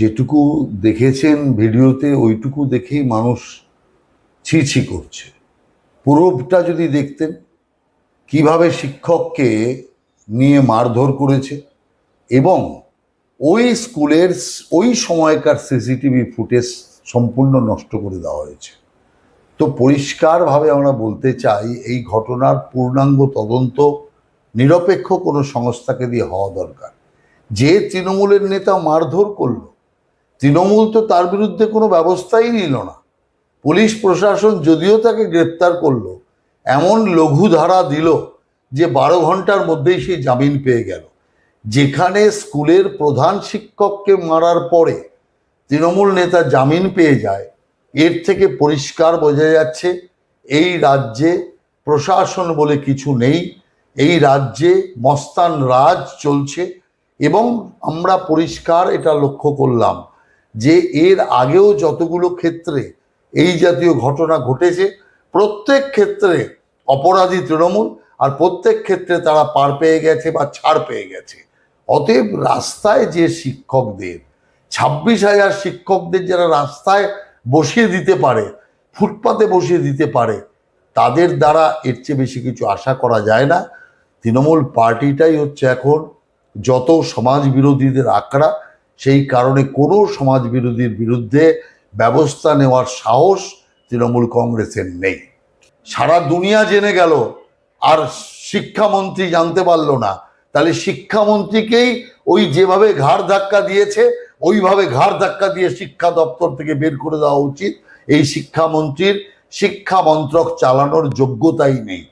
যেটুকু দেখেছেন ভিডিওতে, ওইটুকু দেখেই মানুষ ছি ছি করছে। পুরোটা যদি দেখতেন, কীভাবে শিক্ষককে নিয়ে মারধর করেছে এবং ওই স্কুলের ওই সময়কার সিসিটিভি ফুটেজ সম্পূর্ণ নষ্ট করে দেওয়া হয়েছে। তো পরিষ্কারভাবে আমরা বলতে চাই, এই ঘটনার পূর্ণাঙ্গ তদন্ত নিরপেক্ষ কোনো সংস্থাকে দিয়ে হওয়া দরকার। যে তৃণমূলের নেতা মারধর করল তৃণমূল তো তার বিরুদ্ধে কোনো ব্যবস্থাই নিল না। পুলিশ প্রশাসন যদিও তাকে গ্রেপ্তার করল, এমন লঘু ধারা দিল যে বারো ঘণ্টার মধ্যেই সে জামিন পেয়ে গেল। যেখানে স্কুলের প্রধান শিক্ষককে মারার পরে তৃণমূল নেতা জামিন পেয়ে যায়, এর থেকে পরিষ্কার বোঝা যাচ্ছে এই রাজ্যে প্রশাসন বলে কিছু নেই, এই রাজ্যে মস্তান রাজ চলছে এবং আমরা পরিষ্কার এটা লক্ষ্য করলাম। যে এর আগেও যতগুলো ক্ষেত্রে এই জাতীয় ঘটনা ঘটেছে, প্রত্যেক ক্ষেত্রে অপরাধী তৃণমূল আর প্রত্যেক ক্ষেত্রে তারা পার পেয়ে গেছে বা ছাড় পেয়ে গেছে। অতএব রাস্তায় যে শিক্ষকদের, ছাব্বিশ হাজার শিক্ষকদের যারা রাস্তায় বসিয়ে দিতে পারে, ফুটপাতে বসিয়ে দিতে পারে, তাদের দ্বারা এর চেয়ে বেশি কিছু আশা করা যায় না। তৃণমূল পার্টিটাই হচ্ছে এখন যত সমাজ বিরোধীদের আঁকড়া সেই কারণে কোনো সমাজ বিরোধীর বিরুদ্ধে ব্যবস্থা নেওয়ার সাহস তৃণমূল কংগ্রেসের নেই। সারা দুনিয়া জেনে গেল, আর শিক্ষামন্ত্রী জানতে পারল না। তাহলে শিক্ষামন্ত্রীকেই ওই যেভাবে ঘাড় ধাক্কা দিয়েছে, ওইভাবে ঘাড় ধাক্কা দিয়ে শিক্ষা দপ্তর থেকে বের করে দেওয়া উচিত। এই শিক্ষামন্ত্রীর শিক্ষা মন্ত্রক চালানোর যোগ্যতাই নেই।